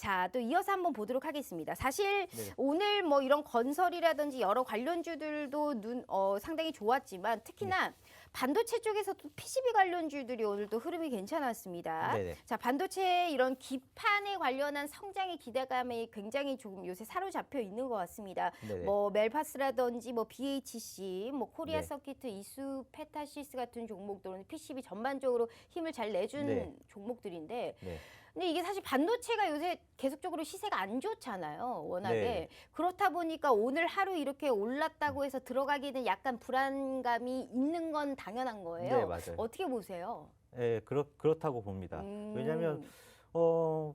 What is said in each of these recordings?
자, 또 이어서 한번 보도록 하겠습니다. 사실 네. 오늘 뭐 이런 건설이라든지 여러 관련주들도 눈 어, 상당히 좋았지만 특히나 네. 반도체 쪽에서도 PCB 관련주들이 오늘도 흐름이 괜찮았습니다. 네네. 자, 반도체 이런 기판에 관련한 성장의 기대감이 굉장히 조금 요새 사로잡혀 있는 것 같습니다. 네네. 뭐 멜파스라든지 뭐 BHC, 뭐 코리아 네. 서키트, 이수 페타시스 같은 종목들은 PCB 전반적으로 힘을 잘 내준 네. 종목들인데 네. 근데 이게 사실 반도체가 요새 계속적으로 시세가 안 좋잖아요. 워낙에. 네. 그렇다 보니까 오늘 하루 이렇게 올랐다고 해서 들어가기는 약간 불안감이 있는 건 당연한 거예요. 네, 맞아요. 어떻게 보세요? 예, 그렇, 그렇다고 봅니다. 음. 왜냐하면 어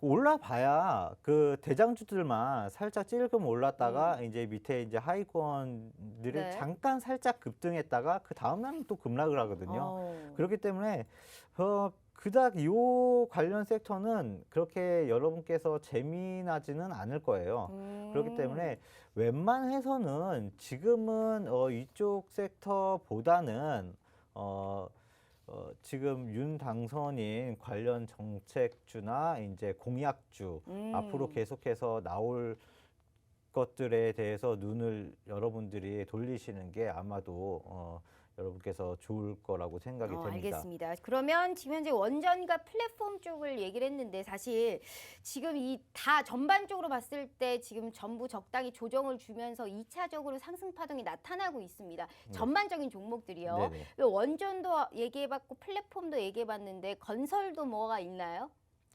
올라봐야 그 대장주들만 살짝 찔끔 올랐다가 이제 밑에 이제 하위권들이 음. 네. 잠깐 살짝 급등했다가 그 다음 날은 또 급락을 하거든요. 어. 그렇기 때문에 어 그닥 요 관련 섹터는 그렇게 여러분께서 재미나지는 않을 거예요. 음. 그렇기 때문에 웬만해서는 지금은 어, 이쪽 섹터보다는 어, 어, 지금 윤 당선인 관련 정책주나 이제 공약주 음. 앞으로 계속해서 나올 것들에 대해서 눈을 여러분들이 돌리시는 게 아마도 어, 여러분께서 좋을 거라고 생각이 어, 됩니다. 알겠습니다. 그러면 지금 현재 원전과 플랫폼 쪽을 얘기를 했는데 사실 지금 이 다 전반적으로 봤을 때 지금 전부 적당히 조정을 주면서 이차적으로 상승 파동이 나타나고 있습니다. 전반적인 종목들이요. 네. 네네. 원전도 얘기해봤고 플랫폼도 얘기해봤는데 건설도 뭐가 있나요?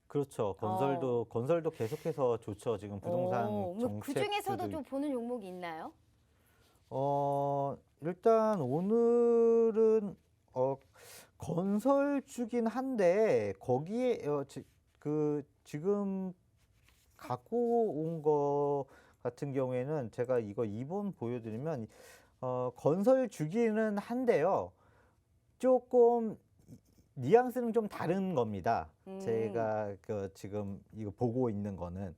그렇죠. 건설도 건설도 계속해서 좋죠. 지금 부동산 어, 정책 그 중에서도 좀 보는 종목이 있나요? 어, 일단 오늘은 어, 건설주긴 한데 거기에 어, 지, 그 지금 갖고 온 거 같은 경우에는 제가 이거 2번 보여드리면 어, 건설주기는 한데요. 조금 뉘앙스는 좀 다른 겁니다. 음. 제가 그 지금 이거 보고 있는 거는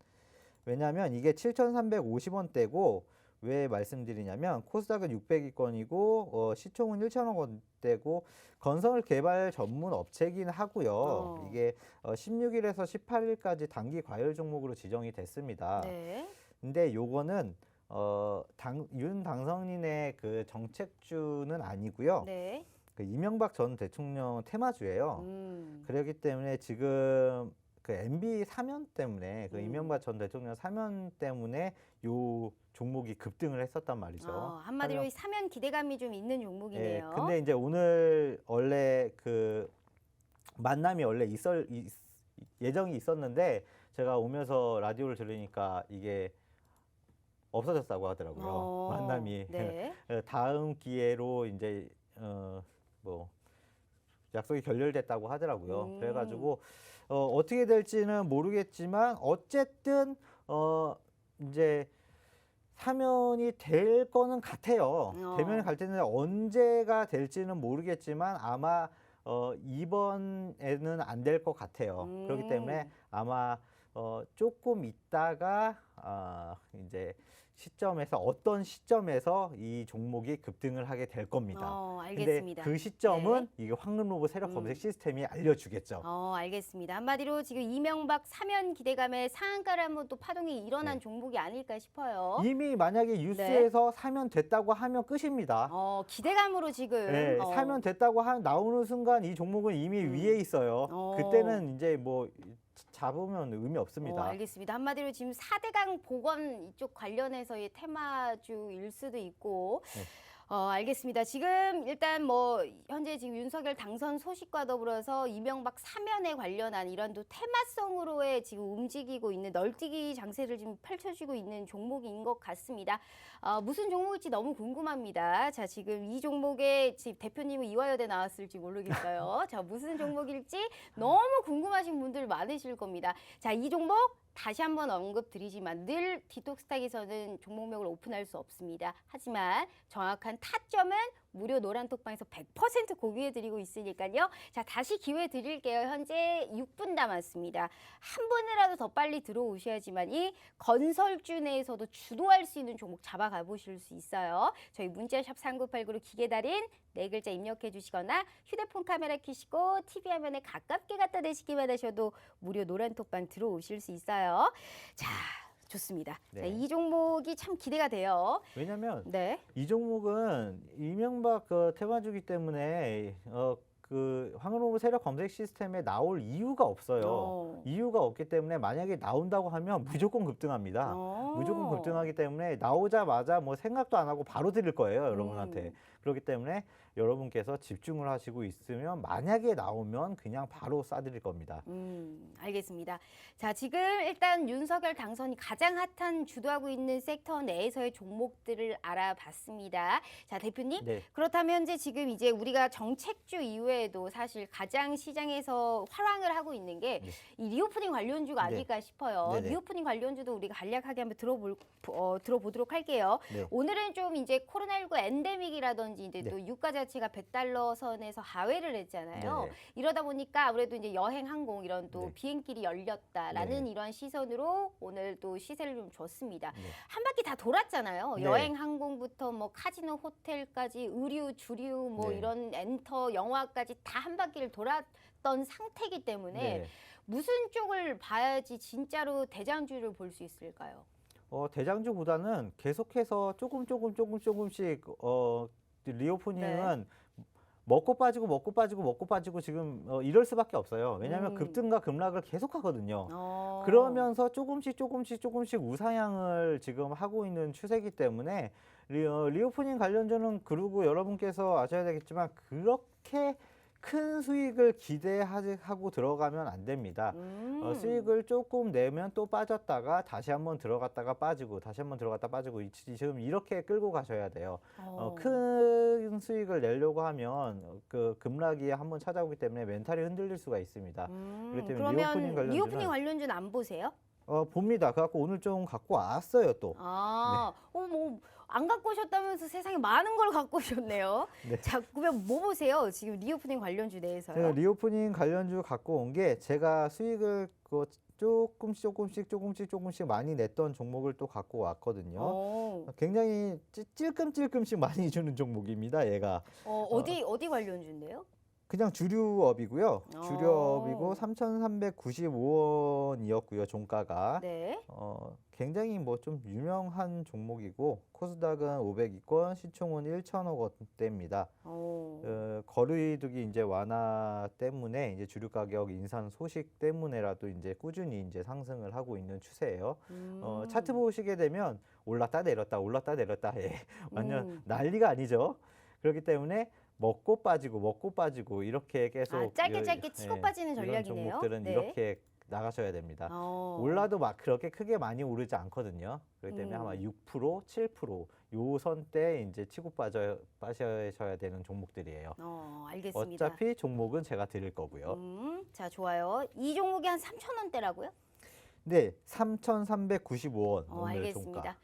왜냐하면 이게 7,350원대고 왜 말씀드리냐면 코스닥은 600위권이고 어, 시총은 1천억 원대고 건설 개발 전문 업체긴 하고요. 어. 이게 어, 16일에서 18일까지 단기 과열 종목으로 지정이 됐습니다. 네. 근데 요거는 어, 당, 윤 당선인의 그 정책주는 아니고요. 네. 그 이명박 전 대통령 테마주예요. 음. 그렇기 때문에 지금 그 MB 사면 때문에 그 음. 이명박 전 대통령 사면 때문에 요 종목이 급등을 했었단 말이죠. 어, 한마디로 이 사면 기대감이 좀 있는 예, 종목이네요. 근데 이제 오늘 원래 그 만남이 원래 있을 있- 예정이 있었는데 제가 오면서 라디오를 들으니까 이게 없어졌다고 하더라고요. 어, 만남이 네. 다음 기회로 이제 어뭐 약속이 결렬됐다고 하더라고요. 음. 그래가지고 어 어떻게 될지는 모르겠지만 어쨌든 어 이제 사면이 될 거는 같아요. 어. 되면 갈 텐데 언제가 될지는 모르겠지만 아마 어 이번에는 안 될 것 같아요. 음. 그렇기 때문에 아마 어 조금 있다가 아 이제 시점에서 어떤 시점에서 이 종목이 급등을 하게 될 겁니다. 어, 알겠습니다. 그 시점은 이게 황금로보 세력 음. 검색 시스템이 알려주겠죠. 어, 알겠습니다. 한마디로 지금 이명박 사면 기대감에 상한가를 한번 또 파동이 일어난 네. 종목이 아닐까 싶어요. 이미 만약에 뉴스에서 사면 됐다고 하면 끝입니다. 어, 기대감으로 지금 네, 어, 사면 됐다고 하, 나오는 순간 이 종목은 이미 음. 위에 있어요. 어. 그때는 이제 뭐 잡으면 의미 어, 없습니다. 알겠습니다. 한마디로 지금 4대강 보건 이쪽 관련해서의 테마주일 수도 있고 네. 어, 알겠습니다. 지금 일단 뭐 현재 지금 윤석열 당선 소식과 더불어서 이명박 사면에 관련한 이런 또 테마성으로의 지금 움직이고 있는 널뛰기 장세를 지금 펼쳐지고 있는 종목인 것 같습니다. 어, 무슨 종목일지 너무 궁금합니다. 자, 지금 이 종목의 지금 대표님은 이화여대 나왔을지 모르겠어요. 자, 무슨 종목일지 너무 궁금하신 분들 많으실 겁니다. 자, 이 종목 다시 한번 언급드리지만 늘 디톡스탁에서는 종목명을 오픈할 수 없습니다. 하지만 정확한 타점은 무료 노란톡방에서 100% 공유해드리고 있으니까요. 자, 다시 기회 드릴게요. 현재 6분 남았습니다. 한 분이라도 더 빨리 들어오셔야지만 이 건설주 내에서도 주도할 수 있는 종목 잡아가 보실 수 있어요. 저희 문자샵 3989로 기계달인 네 글자 입력해 주시거나 휴대폰 카메라 켜시고 TV 화면에 가깝게 갖다 대시기만 하셔도 무료 노란톡방 들어오실 수 있어요. 자, 좋습니다. 자, 네. 이 종목이 참 기대가 돼요. 왜냐면 네. 이 종목은 이명박 그 테마주기 때문에 어, 그 황금로브 세력 검색 시스템에 나올 이유가 없어요. 어. 이유가 없기 때문에 만약에 나온다고 하면 무조건 급등합니다. 어. 무조건 급등하기 때문에 나오자마자 뭐 생각도 안 하고 바로 드릴 거예요, 여러분한테. 음. 그렇기 때문에 여러분께서 집중을 하시고 있으면 만약에 나오면 그냥 바로 싸드릴 겁니다. 음, 알겠습니다. 자, 지금 일단 윤석열 당선이 가장 핫한 주도하고 있는 섹터 내에서의 종목들을 알아봤습니다. 자, 대표님. 네. 그렇다면 현재 지금 이제 우리가 정책주 이외에도 사실 가장 시장에서 화랑을 하고 있는 게이 네. 리오프닝 관련주가 네. 아닐까 싶어요. 네네. 리오프닝 관련주도 우리가 간략하게 한번 들어볼 어, 들어보도록 할게요. 네. 오늘은 좀 이제 코로나19 엔데믹이라든지 이제 네. 또 유가 자체가 100달러 선에서 하회를 했잖아요. 네네. 이러다 보니까 아무래도 이제 여행 항공 이런 또 네. 비행길이 열렸다라는 네. 이런 시선으로 오늘 또 시세를 좀 줬습니다. 네. 한 바퀴 다 돌았잖아요. 네. 여행 항공부터 뭐 카지노 호텔까지 의류 주류 뭐 네. 이런 엔터 영화까지 다 한 바퀴를 돌았던 상태이기 때문에 네. 무슨 쪽을 봐야지 진짜로 대장주를 볼 수 있을까요? 어, 대장주보다는 계속해서 조금 조금 조금 조금씩 어, 리오프닝은 네. 먹고 빠지고 먹고 빠지고 먹고 빠지고 지금 어, 이럴 수밖에 없어요. 왜냐하면 음. 급등과 급락을 계속 하거든요. 어. 그러면서 조금씩 조금씩 조금씩 우상향을 지금 하고 있는 추세이기 때문에 리, 어, 리오프닝 관련주는 그리고 여러분께서 아셔야 되겠지만 그렇게 큰 수익을 기대하고 들어가면 안 됩니다. 음. 어, 수익을 조금 내면 또 빠졌다가 다시 한번 들어갔다가 빠지고 다시 한번 들어갔다 빠지고 이- 지금 이렇게 끌고 가셔야 돼요. 어, 어. 큰 수익을 내려고 하면 어, 그 급락이 한번 찾아오기 때문에 멘탈이 흔들릴 수가 있습니다. 음, 그렇기 때문에 리오프닝 관련주는- 리오프닝 관련주는 안 보세요? 어, 봅니다. 그래갖고 오늘 좀 갖고 왔어요 또. 아, 네. 어, 뭐, 안 갖고 오셨다면서 세상에 많은 걸 갖고 오셨네요. 네. 자, 그러면 뭐 보세요? 지금 리오프닝 관련주 내에서요? 리오프닝 관련주 갖고 온 게 제가 수익을 그 조금씩 조금씩 조금씩 조금씩 많이 냈던 종목을 또 갖고 왔거든요. 어, 굉장히 찌- 찔끔찔끔씩 많이 주는 종목입니다. 얘가 어, 어디, 어디 관련주인데요? 그냥 주류업이고요. 어. 주류업이고 3,395원이었고요. 종가가 네. 어, 굉장히 뭐 좀 유명한 종목이고 코스닥은 500위권, 시총은 1천억 원대입니다. 어, 어, 거리두기 이제 완화 때문에 이제 주류 가격 인상 소식 때문에라도 이제 꾸준히 이제 상승을 하고 있는 추세예요. 어, 음. 차트 보시게 되면 올랐다 내렸다 올랐다 내렸다 예. 완전 음. 난리가 아니죠. 그렇기 때문에 먹고 빠지고 먹고 빠지고 이렇게 계속 아, 짧게 여- 짧게 치고 예, 빠지는 이런 전략이네요. 종목들은 네. 이렇게 나가셔야 됩니다. 어. 올라도 막 그렇게 크게 많이 오르지 않거든요. 그렇기 때문에 음. 아마 6%, 7%요 선대 이제 치고 빠져 빠셔야 되는 종목들이에요. 어, 알겠습니다. 어차피 종목은 제가 드릴 거고요. 음, 자, 좋아요. 이 종목이 한 3,000원대라고요? 네, 3,395원 어, 오늘 알겠습니다. 종가.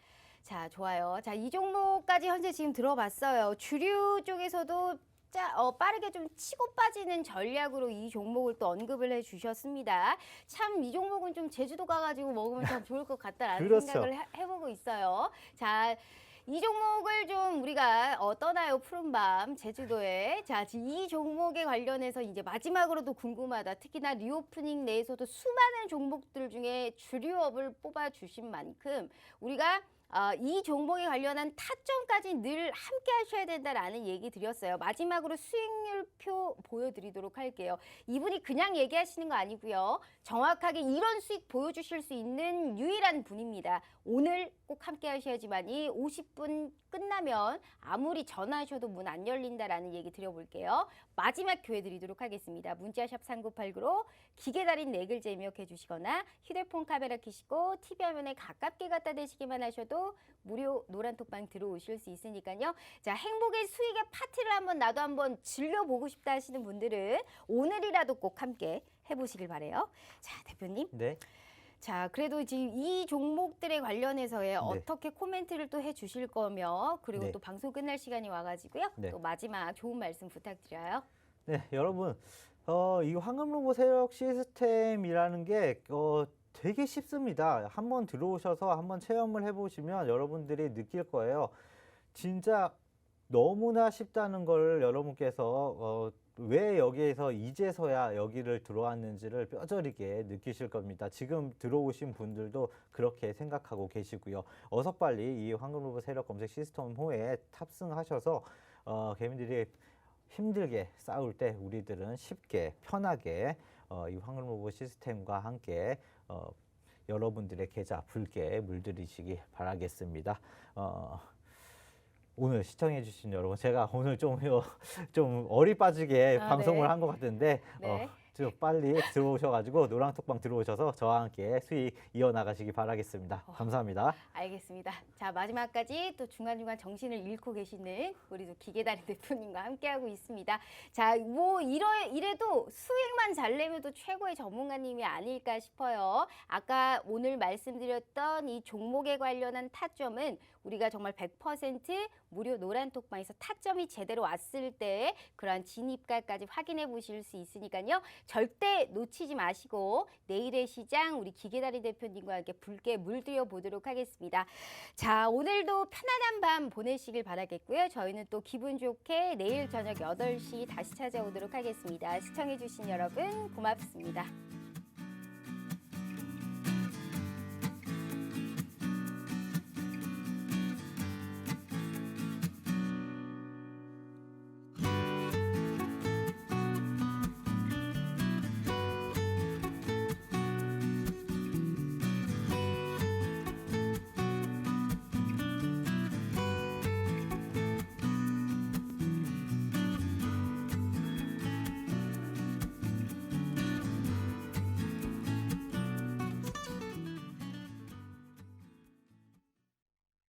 자, 좋아요. 자, 이 종목까지 현재 지금 들어봤어요. 주류 쪽에서도 짜, 어, 빠르게 좀 치고 빠지는 전략으로 이 종목을 또 언급을 해 주셨습니다. 참 이 종목은 좀 제주도 가가지고 먹으면 참 좋을 것 같다라는 그렇죠. 생각을 해- 해보고 있어요. 자, 이 종목을 좀 우리가 어, 떠나요 푸른 밤 제주도에 자, 지- 이 종목에 관련해서 이제 마지막으로도 궁금하다. 특히나 리오프닝 내에서도 수많은 종목들 중에 주류업을 뽑아 주신 만큼 우리가 아, 이 종목에 관련한 타점까지 늘 함께 하셔야 된다라는 얘기 드렸어요. 마지막으로 수익률표 보여드리도록 할게요. 이분이 그냥 얘기하시는 거 아니고요. 정확하게 이런 수익 보여주실 수 있는 유일한 분입니다. 오늘 꼭 함께 하셔야지만이 50분 끝나면 아무리 전화하셔도 문 안 열린다라는 얘기 드려볼게요. 마지막 기회 드리도록 하겠습니다. 문자샵 3989로 기계 달인 네 글자 입력해 주시거나 휴대폰 카메라 켜시고 TV 화면에 가깝게 갖다 대시기만 하셔도 무료 노란톡방 들어오실 수 있으니까요. 자, 행복의 수익의 파티를 한번 나도 한번 즐겨보고 싶다 하시는 분들은 오늘이라도 꼭 함께 해보시길 바래요. 자, 대표님. 네. 자, 그래도 지금 이 종목들에 관련해서의 어떻게 코멘트를 또 해 주실 거며 그리고 네. 또 방송 끝날 시간이 와가지고요. 네. 또 마지막 좋은 말씀 부탁드려요. 네, 여러분, 어, 이 황금 로봇 세력 시스템이라는 게 어, 되게 쉽습니다. 한번 들어오셔서 한번 체험을 해보시면 여러분들이 느낄 거예요. 진짜 너무나 쉽다는 걸 여러분께서 어, 왜 여기에서 이제서야 여기를 들어왔는지를 뼈저리게 느끼실 겁니다. 지금 들어오신 분들도 그렇게 생각하고 계시고요. 어서 빨리 이 황금 로봇 세력 검색 시스템 호에 탑승하셔서 어, 개미들이 힘들게 싸울 때 우리들은 쉽게 편하게 어, 이 황금 로봇 시스템과 함께 어, 여러분들의 계좌 붉게 물들이시기 바라겠습니다. 어, 오늘 시청해주신 여러분, 제가 오늘 좀, 어, 좀 어리 빠지게 아, 방송을 네. 한것 같은데, 네. 어, 좀 빨리 들어오셔가지고 노랑톡방 들어오셔서 저와 함께 수익 이어나가시기 바라겠습니다. 감사합니다. 알겠습니다. 자, 마지막까지 또 중간중간 정신을 잃고 계시는 우리 또 기계다리 대표님과 함께하고 있습니다. 자, 뭐 이러, 이래도 수익만 잘 내면 또 최고의 전문가님이 아닐까 싶어요. 아까 오늘 말씀드렸던 이 종목에 관련한 타점은 우리가 정말 100% 무료 노란톡방에서 타점이 제대로 왔을 때 그러한 진입가까지 확인해 보실 수 있으니까요. 절대 놓치지 마시고 내일의 시장 우리 기계다리 대표님과 함께 붉게 물들여 보도록 하겠습니다. 자, 오늘도 편안한 밤 보내시길 바라겠고요. 저희는 또 기분 좋게 내일 저녁 8시 다시 찾아오도록 하겠습니다. 시청해 주신 여러분 고맙습니다.